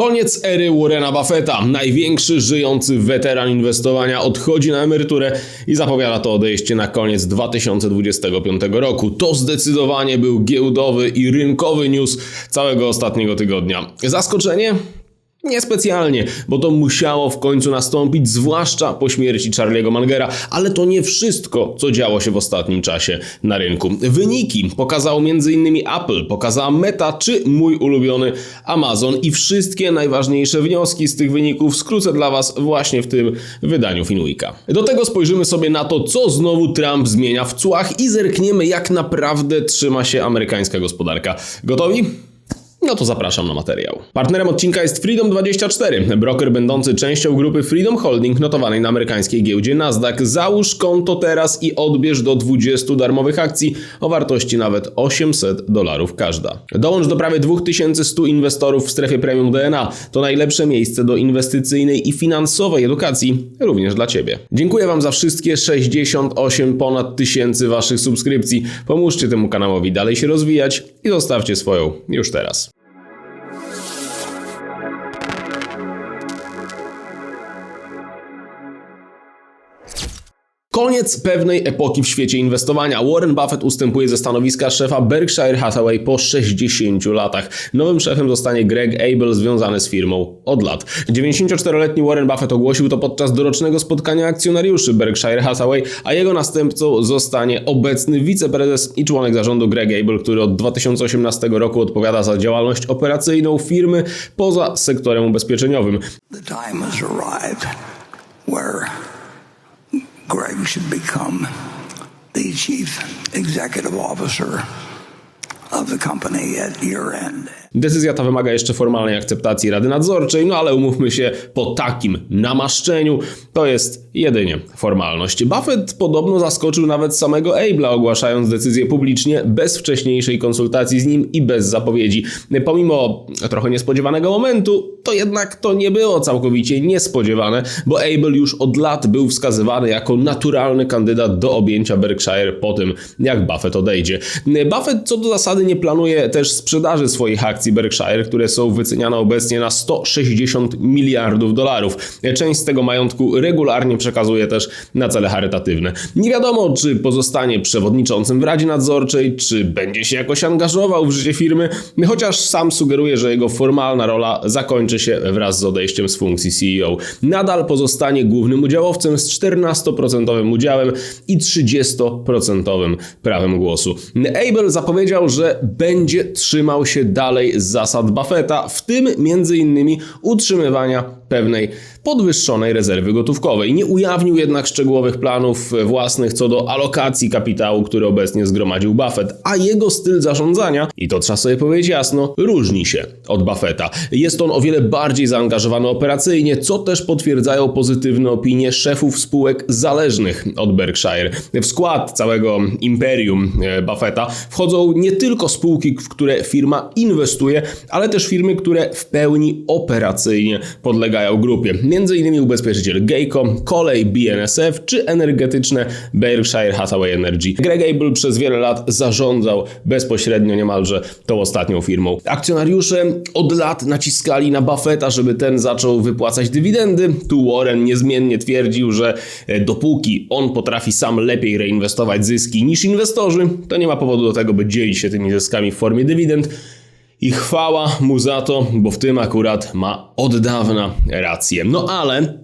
Koniec ery Warrena Buffetta. Największy żyjący weteran inwestowania odchodzi na emeryturę i zapowiada to odejście na koniec 2025 roku. To zdecydowanie był giełdowy i rynkowy news całego ostatniego tygodnia. Zaskoczenie? Niespecjalnie, bo to musiało w końcu nastąpić, zwłaszcza po śmierci Charlie'ego Mangera, ale to nie wszystko, co działo się w ostatnim czasie na rynku. Wyniki pokazał m.in. Apple, pokazała Meta czy mój ulubiony Amazon i wszystkie najważniejsze wnioski z tych wyników skrócę dla Was właśnie w tym wydaniu Finweeka. Do tego spojrzymy sobie na to, co znowu Trump zmienia w cłach i zerkniemy, jak naprawdę trzyma się amerykańska gospodarka. Gotowi? No to zapraszam na materiał. Partnerem odcinka jest Freedom24, broker będący częścią grupy Freedom Holding notowanej na amerykańskiej giełdzie Nasdaq. Załóż konto teraz i odbierz do 20 darmowych akcji o wartości nawet 800 dolarów każda. Dołącz do prawie 2100 inwestorów w strefie premium DNA. To najlepsze miejsce do inwestycyjnej i finansowej edukacji, również dla Ciebie. Dziękuję Wam za wszystkie 68 ponad tysięcy Waszych subskrypcji. Pomóżcie temu kanałowi dalej się rozwijać i zostawcie swoją już teraz. Koniec pewnej epoki w świecie inwestowania. Warren Buffett ustępuje ze stanowiska szefa Berkshire Hathaway po 60 latach. Nowym szefem zostanie Greg Abel, związany z firmą od lat. 94-letni Warren Buffett ogłosił to podczas dorocznego spotkania akcjonariuszy Berkshire Hathaway, a jego następcą zostanie obecny wiceprezes i członek zarządu Greg Abel, który od 2018 roku odpowiada za działalność operacyjną firmy poza sektorem ubezpieczeniowym. The time has arrived where Greg should become the chief executive officer of the company at year end. Decyzja ta wymaga jeszcze formalnej akceptacji Rady Nadzorczej, no ale umówmy się, po takim namaszczeniu to jest jedynie formalność. Buffett podobno zaskoczył nawet samego Abla, ogłaszając decyzję publicznie, bez wcześniejszej konsultacji z nim i bez zapowiedzi. Pomimo trochę niespodziewanego momentu, to jednak to nie było całkowicie niespodziewane, bo Abel już od lat był wskazywany jako naturalny kandydat do objęcia Berkshire po tym, jak Buffett odejdzie. Buffett co do zasady nie planuje też sprzedaży swoich akcji akcji Berkshire, które są wyceniane obecnie na 160 miliardów dolarów. Część z tego majątku regularnie przekazuje też na cele charytatywne. Nie wiadomo, czy pozostanie przewodniczącym w Radzie Nadzorczej, czy będzie się jakoś angażował w życie firmy, chociaż sam sugeruje, że jego formalna rola zakończy się wraz z odejściem z funkcji CEO. Nadal pozostanie głównym udziałowcem z 14% udziałem i 30% prawem głosu. Abel zapowiedział, że będzie trzymał się dalej z zasad Buffetta, w tym m.in. utrzymywania pewnej podwyższonej rezerwy gotówkowej. Nie ujawnił jednak szczegółowych planów własnych co do alokacji kapitału, który obecnie zgromadził Buffett, a jego styl zarządzania, i to trzeba sobie powiedzieć jasno, różni się od Buffetta. Jest on o wiele bardziej zaangażowany operacyjnie, co też potwierdzają pozytywne opinie szefów spółek zależnych od Berkshire. W skład całego imperium e, Buffetta wchodzą nie tylko spółki, w które firma inwestuje, ale też firmy, które w pełni operacyjnie podlegają grupie innymi ubezpieczyciel Geico, kolej BNSF czy energetyczne Berkshire Hathaway Energy. Greg Abel przez wiele lat zarządzał bezpośrednio niemalże tą ostatnią firmą. Akcjonariusze od lat naciskali na Buffetta, żeby ten zaczął wypłacać dywidendy. Tu Warren niezmiennie twierdził, że e, dopóki on potrafi sam lepiej reinwestować zyski niż inwestorzy, to nie ma powodu do tego, by dzielić się tymi zyskami w formie dywidend. I chwała mu za to, bo w tym akurat ma od dawna rację. No ale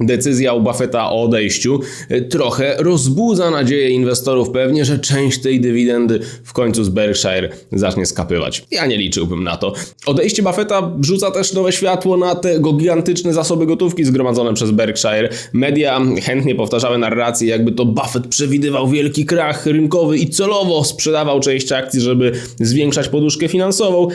Decyzja u Buffetta o odejściu e, trochę rozbudza nadzieję inwestorów pewnie, że część tej dywidendy w końcu z Berkshire zacznie skapywać. Ja nie liczyłbym na to. Odejście Buffetta rzuca też nowe światło na te gigantyczne zasoby gotówki zgromadzone przez Berkshire. Media chętnie powtarzały narrację, jakby to Buffett przewidywał wielki krach rynkowy i celowo sprzedawał część akcji, żeby zwiększać poduszkę finansową.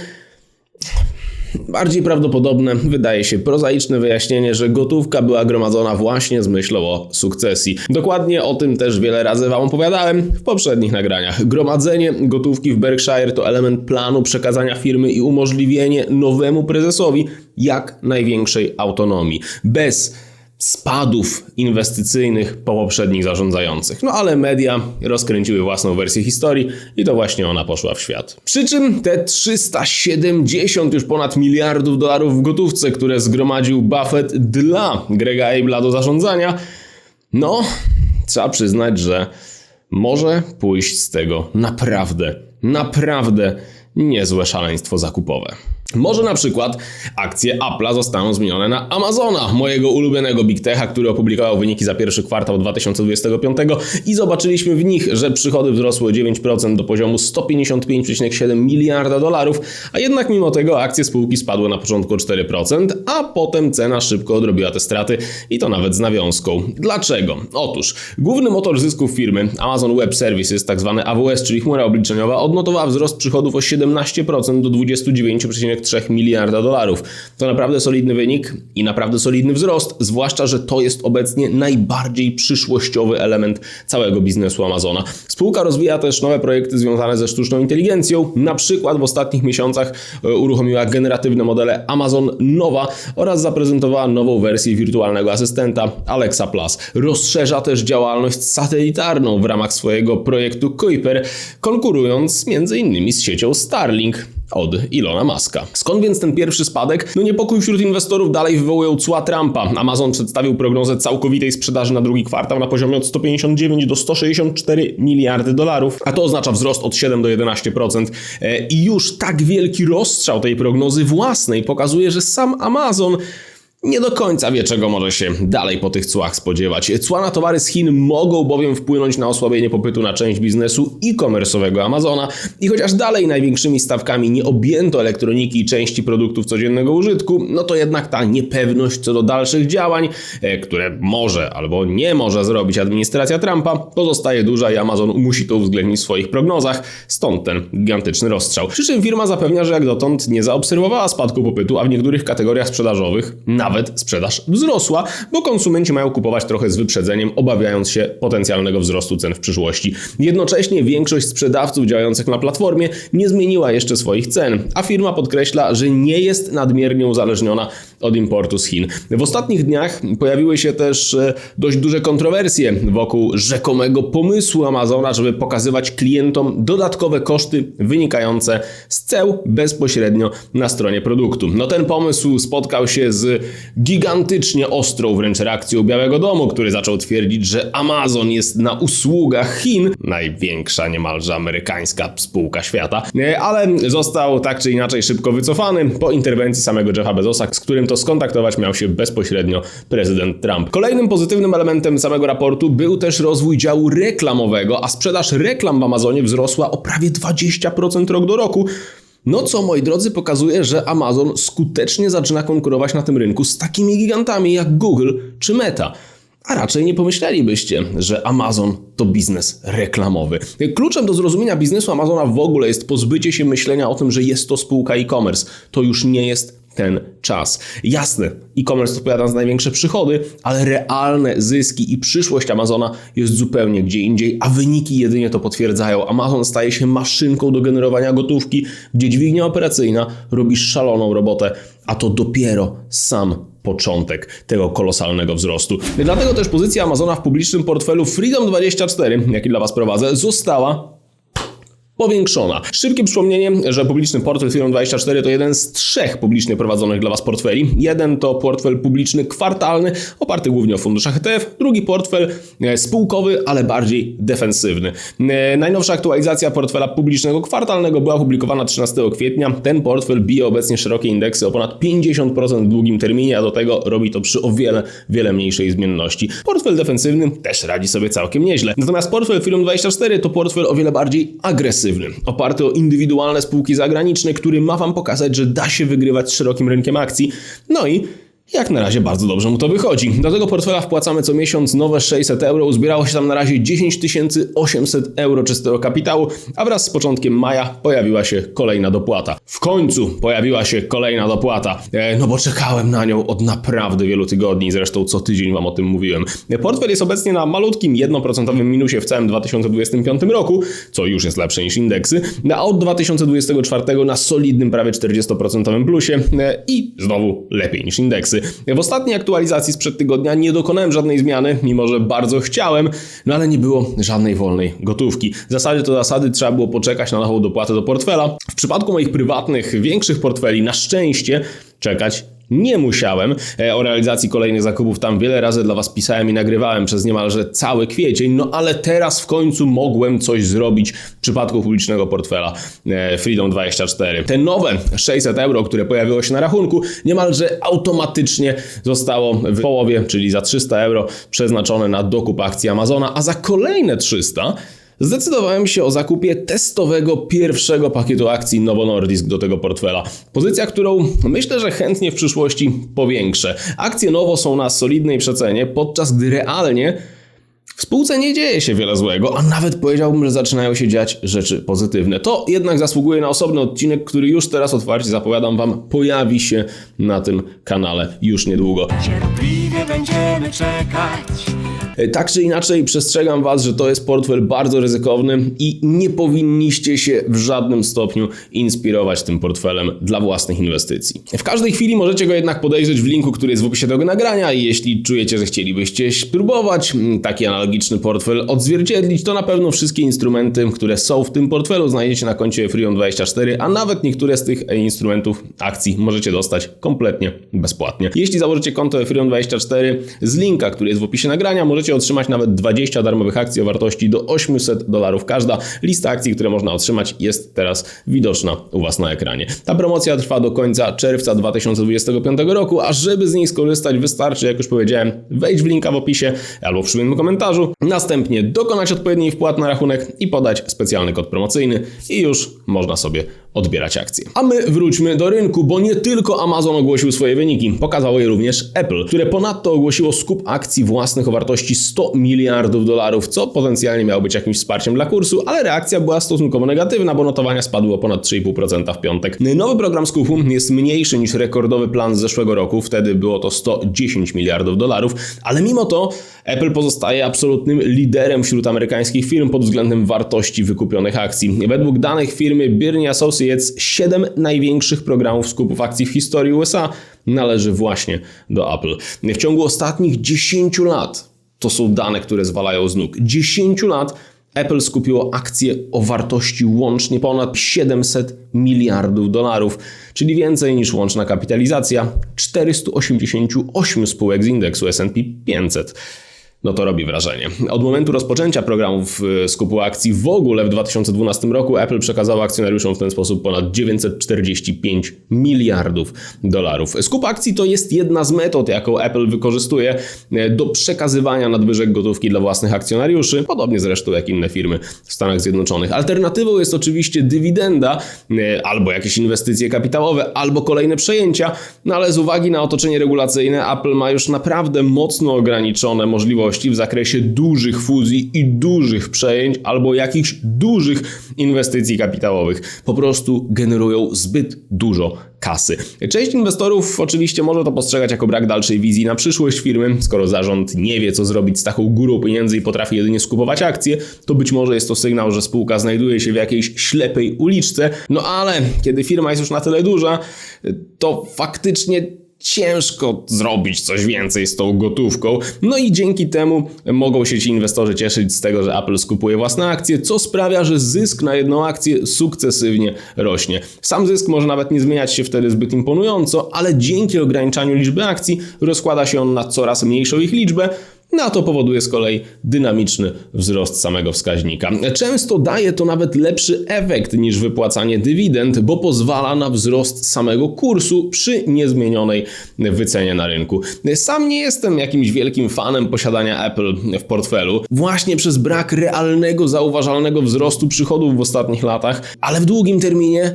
Bardziej prawdopodobne wydaje się prozaiczne wyjaśnienie, że gotówka była gromadzona właśnie z myślą o sukcesji. Dokładnie o tym też wiele razy Wam opowiadałem w poprzednich nagraniach. Gromadzenie gotówki w Berkshire to element planu przekazania firmy i umożliwienie nowemu prezesowi jak największej autonomii. Bez spadów inwestycyjnych po poprzednich zarządzających. No ale media rozkręciły własną wersję historii i to właśnie ona poszła w świat. Przy czym te 370 już ponad miliardów dolarów w gotówce, które zgromadził Buffett dla Grega Abela do zarządzania, no trzeba przyznać, że może pójść z tego naprawdę, naprawdę niezłe szaleństwo zakupowe. Może na przykład akcje Apple'a zostaną zmienione na Amazona, mojego ulubionego Big Techa, który opublikował wyniki za pierwszy kwartał 2025 i zobaczyliśmy w nich, że przychody wzrosły o 9% do poziomu 155,7 miliarda dolarów, a jednak mimo tego akcje spółki spadły na początku o 4%, a potem cena szybko odrobiła te straty i to nawet z nawiązką. Dlaczego? Otóż główny motor zysków firmy Amazon Web Services, tak zwany AWS, czyli chmura obliczeniowa, odnotowała wzrost przychodów o 17% do 29,3 miliarda dolarów. To naprawdę solidny wynik i naprawdę solidny wzrost, zwłaszcza, że to jest obecnie najbardziej przyszłościowy element całego biznesu Amazona. Spółka rozwija też nowe projekty związane ze sztuczną inteligencją. Na przykład w ostatnich miesiącach e, uruchomiła generatywne modele Amazon Nova oraz zaprezentowała nową wersję wirtualnego asystenta Alexa Plus. Rozszerza też działalność satelitarną w ramach swojego projektu Kuiper, konkurując m.in. z siecią Starlink od Ilona Muska. Skąd więc ten pierwszy spadek? No niepokój wśród inwestorów dalej wywołują cła Trumpa. Amazon przedstawił prognozę całkowitej sprzedaży na drugi kwartał na poziomie od 159 do 164 miliardy dolarów, a to oznacza wzrost od 7 do 11%. E, I już tak wielki rozstrzał tej prognozy własnej pokazuje, że sam Amazon nie do końca wie, czego może się dalej po tych cłach spodziewać. Cła na towary z Chin mogą bowiem wpłynąć na osłabienie popytu na część biznesu e-commerce'owego Amazona i chociaż dalej największymi stawkami nie objęto elektroniki i części produktów codziennego użytku, no to jednak ta niepewność co do dalszych działań, e, które może albo nie może zrobić administracja Trumpa, pozostaje duża i Amazon musi to uwzględnić w swoich prognozach, stąd ten gigantyczny rozstrzał. Przy czym firma zapewnia, że jak dotąd nie zaobserwowała spadku popytu, a w niektórych kategoriach sprzedażowych nawet sprzedaż wzrosła, bo konsumenci mają kupować trochę z wyprzedzeniem, obawiając się potencjalnego wzrostu cen w przyszłości. Jednocześnie większość sprzedawców działających na platformie nie zmieniła jeszcze swoich cen, a firma podkreśla, że nie jest nadmiernie uzależniona od importu z Chin. W ostatnich dniach pojawiły się też e, dość duże kontrowersje wokół rzekomego pomysłu Amazona, żeby pokazywać klientom dodatkowe koszty wynikające z ceł bezpośrednio na stronie produktu. No ten pomysł spotkał się z gigantycznie ostrą wręcz reakcją Białego Domu, który zaczął twierdzić, że Amazon jest na usługach Chin, największa niemalże amerykańska spółka świata, E, ale został tak czy inaczej szybko wycofany po interwencji samego Jeffa Bezosa, z którym to skontaktować miał się bezpośrednio prezydent Trump. Kolejnym pozytywnym elementem samego raportu był też rozwój działu reklamowego, a sprzedaż reklam w Amazonie wzrosła o prawie 20% rok do roku. No co, moi drodzy, pokazuje, że Amazon skutecznie zaczyna konkurować na tym rynku z takimi gigantami jak Google czy Meta. A raczej nie pomyślelibyście, że Amazon to biznes reklamowy. Kluczem do zrozumienia biznesu Amazona w ogóle jest pozbycie się myślenia o tym, że jest to spółka e-commerce. To już nie jest ten czas. Jasne, e-commerce odpowiada za największe przychody, ale realne zyski i przyszłość Amazona jest zupełnie gdzie indziej, a wyniki jedynie to potwierdzają. Amazon staje się maszynką do generowania gotówki, gdzie dźwignia operacyjna robi szaloną robotę, a to dopiero sam początek tego kolosalnego wzrostu. Dlatego też pozycja Amazona w publicznym portfelu Freedom24, jaki dla Was prowadzę, została powiększona. Szybkie przypomnienie, że publiczny portfel Firm24 to jeden z trzech publicznie prowadzonych dla Was portfeli. Jeden to portfel publiczny kwartalny, oparty głównie o funduszach ETF, drugi portfel e, spółkowy, ale bardziej defensywny. E, Najnowsza aktualizacja portfela publicznego kwartalnego była opublikowana 13 kwietnia. Ten portfel bije obecnie szerokie indeksy o ponad 50% w długim terminie, a do tego robi to przy o wiele, wiele mniejszej zmienności. Portfel defensywny też radzi sobie całkiem nieźle. Natomiast portfel Firm24 to portfel o wiele bardziej agresywny oparty o indywidualne spółki zagraniczne, który ma Wam pokazać, że da się wygrywać z szerokim rynkiem akcji. No i jak na razie bardzo dobrze mu to wychodzi. Do tego portfela wpłacamy co miesiąc nowe 600 euro. Uzbierało się tam na razie 10 800 euro czystego kapitału, a wraz z początkiem maja pojawiła się kolejna dopłata. W końcu pojawiła się kolejna dopłata. E, no bo czekałem na nią od naprawdę wielu tygodni, zresztą co tydzień Wam o tym mówiłem. E, Portfel jest obecnie na malutkim 1% minusie w całym 2025 roku, co już jest lepsze niż indeksy, no a od 2024 na solidnym prawie 40% plusie e, i znowu lepiej niż indeksy. W ostatniej aktualizacji sprzed tygodnia nie dokonałem żadnej zmiany, mimo że bardzo chciałem, no ale nie było żadnej wolnej gotówki. Zasady to zasady, trzeba było poczekać na nową dopłatę do portfela. W przypadku moich prywatnych, większych portfeli, na szczęście czekać nie musiałem. E, O realizacji kolejnych zakupów tam wiele razy dla Was pisałem i nagrywałem przez niemalże cały kwiecień, no ale teraz w końcu mogłem coś zrobić w przypadku publicznego portfela e, Freedom 24. Te nowe 600 euro, które pojawiło się na rachunku, niemalże automatycznie zostało w połowie, czyli za 300 euro przeznaczone na dokup akcji Amazona, a za kolejne 300 Zdecydowałem się o zakupie testowego pierwszego pakietu akcji Novo Nordisk do tego portfela. Pozycja, którą myślę, że chętnie w przyszłości powiększę. Akcje Novo są na solidnej przecenie, podczas gdy realnie w spółce nie dzieje się wiele złego, a nawet powiedziałbym, że zaczynają się dziać rzeczy pozytywne. To jednak zasługuje na osobny odcinek, który już teraz otwarcie zapowiadam Wam, pojawi się na tym kanale już niedługo. Cierpliwie będziemy czekać. Tak czy inaczej, przestrzegam Was, że to jest portfel bardzo ryzykowny i nie powinniście się w żadnym stopniu inspirować tym portfelem dla własnych inwestycji. W każdej chwili możecie go jednak podejrzeć w linku, który jest w opisie tego nagrania i jeśli czujecie, że chcielibyście spróbować taki analogiczny portfel odzwierciedlić, to na pewno wszystkie instrumenty, które są w tym portfelu znajdziecie na koncie Freedom24, a nawet niektóre z tych instrumentów akcji możecie dostać kompletnie bezpłatnie. Jeśli założycie konto Freedom24 z linka, który jest w opisie nagrania, możecie otrzymać nawet 20 darmowych akcji o wartości do 800 dolarów każda. Lista akcji, które można otrzymać jest teraz widoczna u Was na ekranie. Ta promocja trwa do końca czerwca 2025 roku, a żeby z niej skorzystać wystarczy, jak już powiedziałem, wejść w linka w opisie albo w przyjemnym komentarzu, następnie dokonać odpowiedniej wpłat na rachunek i podać specjalny kod promocyjny i już można sobie odbierać akcje. A my wróćmy do rynku, bo nie tylko Amazon ogłosił swoje wyniki, pokazało je również Apple, które ponadto ogłosiło skup akcji własnych o wartości 100 miliardów dolarów, co potencjalnie miało być jakimś wsparciem dla kursu, ale reakcja była stosunkowo negatywna, bo notowania spadły o ponad 3,5% w piątek. Nowy program skupu jest mniejszy niż rekordowy plan z zeszłego roku, wtedy było to 110 miliardów dolarów, ale mimo to Apple pozostaje absolutnym liderem wśród amerykańskich firm pod względem wartości wykupionych akcji. Według danych firmy Birney Associates 7 największych programów skupów akcji w historii USA należy właśnie do Apple. W ciągu ostatnich 10 lat, to są dane, które zwalają z nóg, 10 lat Apple skupiło akcje o wartości łącznie ponad 700 miliardów dolarów, czyli więcej niż łączna kapitalizacja 488 spółek z indeksu S&P 500. No to robi wrażenie. Od momentu rozpoczęcia programów y, skupu akcji w ogóle w 2012 roku Apple przekazało akcjonariuszom w ten sposób ponad 945 miliardów dolarów. Skup akcji to jest jedna z metod, jaką Apple wykorzystuje y, do przekazywania nadwyżek gotówki dla własnych akcjonariuszy, podobnie zresztą jak inne firmy w Stanach Zjednoczonych. Alternatywą jest oczywiście dywidenda, y, albo jakieś inwestycje kapitałowe, albo kolejne przejęcia, no ale z uwagi na otoczenie regulacyjne Apple ma już naprawdę mocno ograniczone możliwości w zakresie dużych fuzji i dużych przejęć albo jakichś dużych inwestycji kapitałowych. Po prostu generują zbyt dużo kasy. Część inwestorów oczywiście może to postrzegać jako brak dalszej wizji na przyszłość firmy. Skoro zarząd nie wie, co zrobić z taką górą pieniędzy i potrafi jedynie skupować akcje, to być może jest to sygnał, że spółka znajduje się w jakiejś ślepej uliczce. No ale kiedy firma jest już na tyle duża, to faktycznie ciężko zrobić coś więcej z tą gotówką. No i dzięki temu mogą się ci inwestorzy cieszyć z tego, że Apple skupuje własne akcje, co sprawia, że zysk na jedną akcję sukcesywnie rośnie. Sam zysk może nawet nie zmieniać się wtedy zbyt imponująco, ale dzięki ograniczaniu liczby akcji rozkłada się on na coraz mniejszą ich liczbę, no a to powoduje z kolei dynamiczny wzrost samego wskaźnika. Często daje to nawet lepszy efekt niż wypłacanie dywidend, bo pozwala na wzrost samego kursu przy niezmienionej wycenie na rynku. Sam nie jestem jakimś wielkim fanem posiadania Apple w portfelu, właśnie przez brak realnego, zauważalnego wzrostu przychodów w ostatnich latach, ale w długim terminie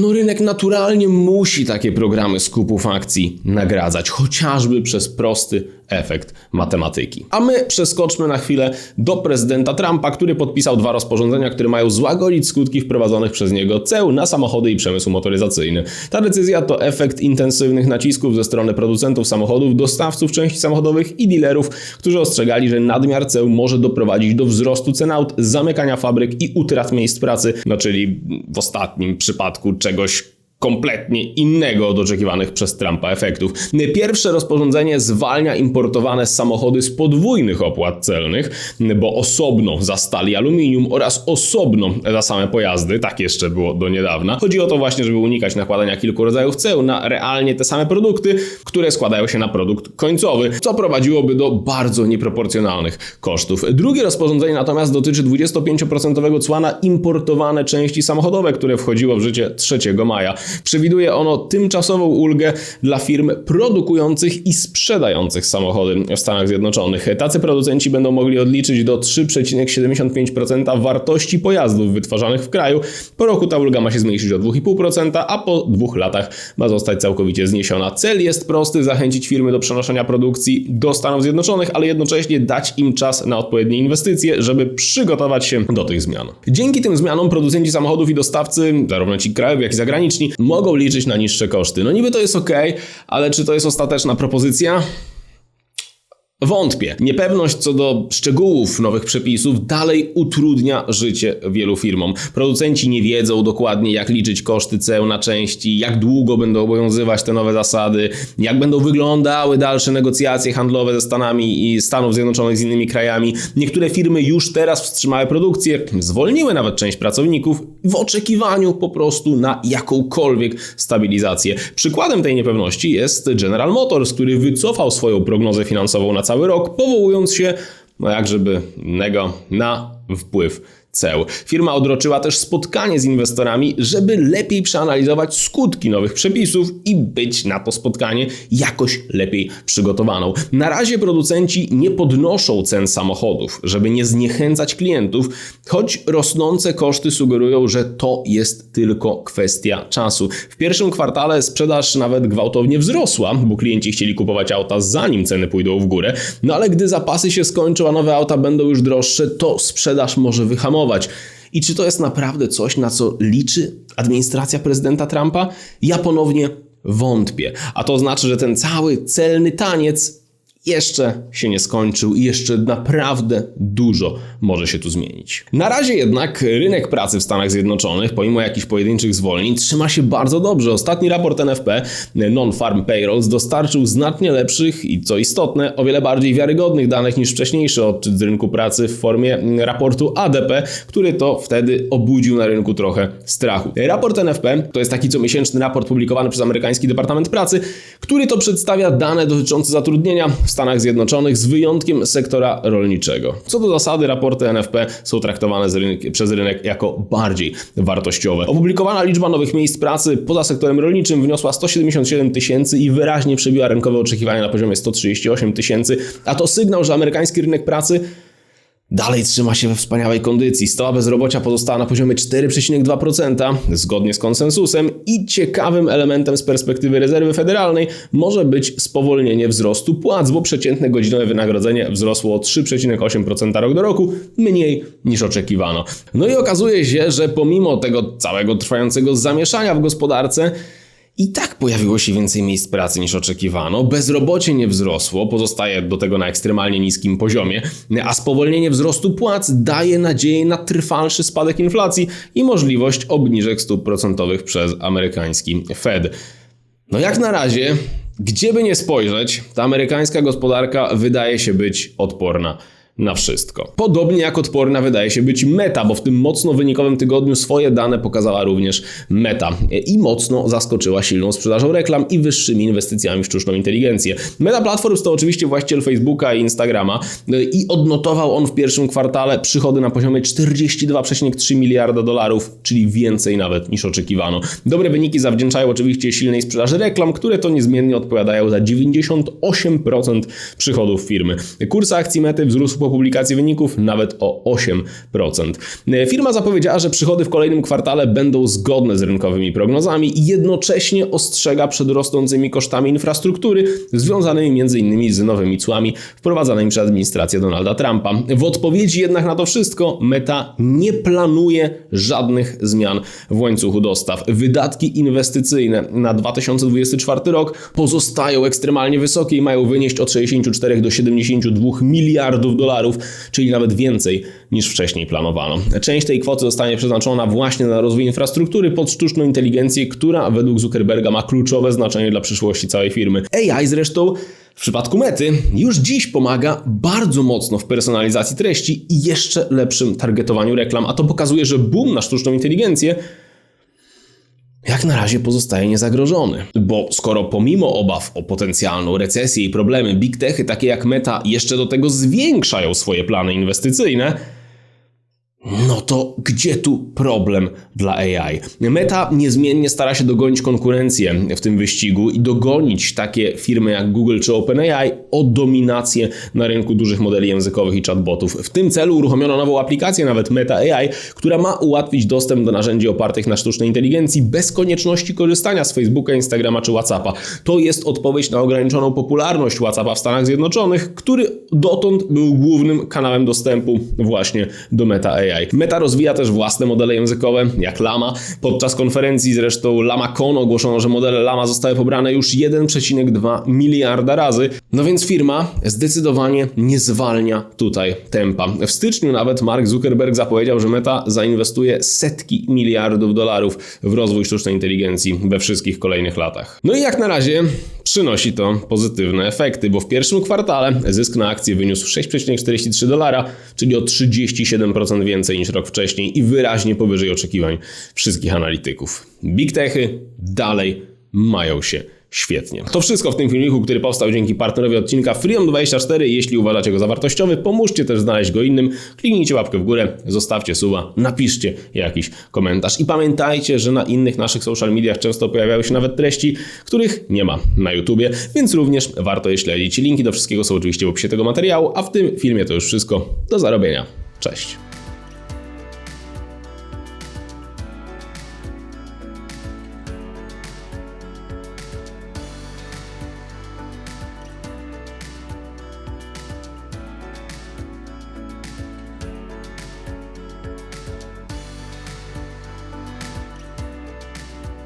no rynek naturalnie musi takie programy skupów akcji nagradzać, chociażby przez prosty efekt matematyki. A my przeskoczmy na chwilę do prezydenta Trumpa, który podpisał dwa rozporządzenia, które mają złagodzić skutki wprowadzonych przez niego ceł na samochody i przemysł motoryzacyjny. Ta decyzja to efekt intensywnych nacisków ze strony producentów samochodów, dostawców części samochodowych i dealerów, którzy ostrzegali, że nadmiar ceł może doprowadzić do wzrostu cen aut, zamykania fabryk i utrat miejsc pracy, no czyli w ostatnim przypadku czegoś kompletnie innego od oczekiwanych przez Trumpa efektów. Pierwsze rozporządzenie zwalnia importowane samochody z podwójnych opłat celnych, bo osobno za stal i aluminium oraz osobno za same pojazdy, tak jeszcze było do niedawna. Chodzi o to właśnie, żeby unikać nakładania kilku rodzajów ceł na realnie te same produkty, które składają się na produkt końcowy, co prowadziłoby do bardzo nieproporcjonalnych kosztów. Drugie rozporządzenie natomiast dotyczy 25% cła na importowane części samochodowe, które wchodziło w życie 3 maja. Przewiduje ono tymczasową ulgę dla firm produkujących i sprzedających samochody w Stanach Zjednoczonych. Tacy producenci będą mogli odliczyć do 3,75% wartości pojazdów wytwarzanych w kraju. Po roku ta ulga ma się zmniejszyć o 2,5%, a po dwóch latach ma zostać całkowicie zniesiona. Cel jest prosty: zachęcić firmy do przenoszenia produkcji do Stanów Zjednoczonych, ale jednocześnie dać im czas na odpowiednie inwestycje, żeby przygotować się do tych zmian. Dzięki tym zmianom producenci samochodów i dostawcy, zarówno ci krajowi, jak i zagraniczni, mogą liczyć na niższe koszty. No niby to jest ok, ale czy to jest ostateczna propozycja? Wątpię. Niepewność co do szczegółów nowych przepisów dalej utrudnia życie wielu firmom. Producenci nie wiedzą dokładnie, jak liczyć koszty ceł na części, jak długo będą obowiązywać te nowe zasady, jak będą wyglądały dalsze negocjacje handlowe ze Stanami i Stanów Zjednoczonych z innymi krajami. Niektóre firmy już teraz wstrzymały produkcję, zwolniły nawet część pracowników w oczekiwaniu po prostu na jakąkolwiek stabilizację. Przykładem tej niepewności jest General Motors, który wycofał swoją prognozę finansową na cały rok, powołując się, no jak żeby innego, na wpływ ceł. Firma odroczyła też spotkanie z inwestorami, żeby lepiej przeanalizować skutki nowych przepisów i być na to spotkanie jakoś lepiej przygotowaną. Na razie producenci nie podnoszą cen samochodów, żeby nie zniechęcać klientów, choć rosnące koszty sugerują, że to jest tylko kwestia czasu. W pierwszym kwartale sprzedaż nawet gwałtownie wzrosła, bo klienci chcieli kupować auta zanim ceny pójdą w górę, no ale gdy zapasy się skończą, a nowe auta będą już droższe, to sprzedaż może wyhamować. I czy to jest naprawdę coś, na co liczy administracja prezydenta Trumpa? Ja ponownie wątpię. A to znaczy, że ten cały celny taniec jeszcze się nie skończył i jeszcze naprawdę dużo może się tu zmienić. Na razie jednak rynek pracy w Stanach Zjednoczonych, pomimo jakichś pojedynczych zwolnień, trzyma się bardzo dobrze. Ostatni raport NFP, Non-Farm Payrolls, dostarczył znacznie lepszych i co istotne, o wiele bardziej wiarygodnych danych niż wcześniejszy odczyt z rynku pracy w formie raportu ADP, który to wtedy obudził na rynku trochę strachu. Raport NFP to jest taki comiesięczny raport publikowany przez amerykański Departament Pracy, który to przedstawia dane dotyczące zatrudnienia w Stanach Zjednoczonych z wyjątkiem sektora rolniczego. Co do zasady, raporty NFP są traktowane rynek, przez rynek jako bardziej wartościowe. Opublikowana liczba nowych miejsc pracy poza sektorem rolniczym wyniosła 177 tysięcy i wyraźnie przebiła rynkowe oczekiwania na poziomie 138 tysięcy, a to sygnał, że amerykański rynek pracy dalej trzyma się we wspaniałej kondycji. Stopa bezrobocia pozostała na poziomie 4,2%, zgodnie z konsensusem i ciekawym elementem z perspektywy rezerwy federalnej może być spowolnienie wzrostu płac, bo przeciętne godzinowe wynagrodzenie wzrosło o 3,8% rok do roku, mniej niż oczekiwano. No i okazuje się, że pomimo tego całego trwającego zamieszania w gospodarce, i tak pojawiło się więcej miejsc pracy niż oczekiwano, bezrobocie nie wzrosło, pozostaje do tego na ekstremalnie niskim poziomie, a spowolnienie wzrostu płac daje nadzieję na trwalszy spadek inflacji i możliwość obniżek stóp procentowych przez amerykański Fed. No jak na razie, gdzie by nie spojrzeć, ta amerykańska gospodarka wydaje się być odporna na wszystko. Podobnie jak odporna wydaje się być Meta, bo w tym mocno wynikowym tygodniu swoje dane pokazała również Meta i mocno zaskoczyła silną sprzedażą reklam i wyższymi inwestycjami w sztuczną inteligencję. Meta Platforms to oczywiście właściciel Facebooka i Instagrama i odnotował on w pierwszym kwartale przychody na poziomie 42,3 miliarda dolarów, czyli więcej nawet niż oczekiwano. Dobre wyniki zawdzięczają oczywiście silnej sprzedaży reklam, które to niezmiennie odpowiadają za 98% przychodów firmy. Kurs akcji Mety wzrósł po publikacji wyników nawet o 8%. Firma zapowiedziała, że przychody w kolejnym kwartale będą zgodne z rynkowymi prognozami i jednocześnie ostrzega przed rosnącymi kosztami infrastruktury związanymi m.in. z nowymi cłami wprowadzanymi przez administrację Donalda Trumpa. W odpowiedzi jednak na to wszystko Meta nie planuje żadnych zmian w łańcuchu dostaw. Wydatki inwestycyjne na 2024 rok pozostają ekstremalnie wysokie i mają wynieść od 64 do 72 miliardów dolarów dolarów, czyli nawet więcej niż wcześniej planowano. Część tej kwoty zostanie przeznaczona właśnie na rozwój infrastruktury pod sztuczną inteligencję, która według Zuckerberga ma kluczowe znaczenie dla przyszłości całej firmy. AI zresztą w przypadku mety już dziś pomaga bardzo mocno w personalizacji treści i jeszcze lepszym targetowaniu reklam, a to pokazuje, że boom na sztuczną inteligencję jak na razie pozostaje niezagrożony. Bo skoro pomimo obaw o potencjalną recesję i problemy big techy takie jak Meta jeszcze do tego zwiększają swoje plany inwestycyjne, no to gdzie tu problem dla AI? Meta niezmiennie stara się dogonić konkurencję w tym wyścigu i dogonić takie firmy jak Google czy OpenAI o dominację na rynku dużych modeli językowych i chatbotów. W tym celu uruchomiono nową aplikację, nawet Meta AI, która ma ułatwić dostęp do narzędzi opartych na sztucznej inteligencji bez konieczności korzystania z Facebooka, Instagrama czy WhatsAppa. To jest odpowiedź na ograniczoną popularność WhatsAppa w Stanach Zjednoczonych, który dotąd był głównym kanałem dostępu właśnie do Meta AI. Meta rozwija też własne modele językowe, jak Lama. Podczas konferencji zresztą LamaCon ogłoszono, że modele Lama zostały pobrane już 1,2 miliarda razy. No więc firma zdecydowanie nie zwalnia tutaj tempa. W styczniu nawet Mark Zuckerberg zapowiedział, że Meta zainwestuje setki miliardów dolarów w rozwój sztucznej inteligencji we wszystkich kolejnych latach. No i jak na razie przynosi to pozytywne efekty, bo w pierwszym kwartale zysk na akcję wyniósł 6,43 dolara, czyli o 37% więcej niż rok wcześniej i wyraźnie powyżej oczekiwań wszystkich analityków. Big Techy dalej mają się świetnie. To wszystko w tym filmiku, który powstał dzięki partnerowi odcinka Freedom24. Jeśli uważacie go za wartościowy, pomóżcie też znaleźć go innym. Kliknijcie łapkę w górę, zostawcie suba, napiszcie jakiś komentarz. I pamiętajcie, że na innych naszych social mediach często pojawiały się nawet treści, których nie ma na YouTubie, więc również warto je śledzić. Linki do wszystkiego są oczywiście w opisie tego materiału, a w tym filmie to już wszystko. Do zarobienia. Cześć.